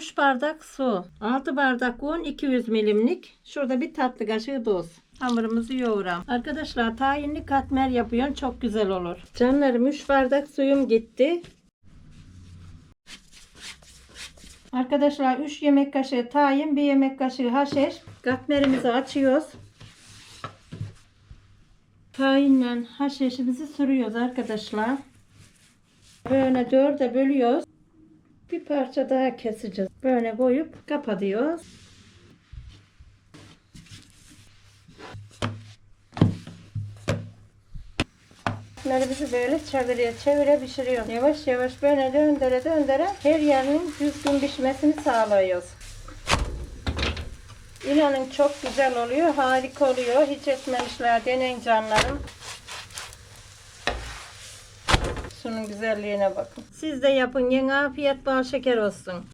3 bardak su, 6 bardak un, 200 milimlik. Şurada bir tatlı kaşığı tuz. Hamurumuzu yoğuram. Arkadaşlar tayinli katmer yapıyorsun çok güzel olur. Canlarım 3 bardak suyum gitti. Arkadaşlar 3 yemek kaşığı tayin, 1 yemek kaşığı haşeş. Katmerimizi açıyoruz. Tayinle haşeşimizi sürüyoruz arkadaşlar. Böyle dörde bölüyoruz. Bir parça daha keseceğiz. Böyle koyup kapatıyoruz. Bunları böyle çevire çevire pişiriyoruz. Yavaş yavaş böyle döndüre döndüre her yerinin düzgün pişmesini sağlıyoruz. İnanın çok güzel oluyor, harika oluyor. Hiç etmemişler, deneyin canlarım. Şunun güzelliğine bakın. Siz de yapın, yine afiyet bal şeker olsun.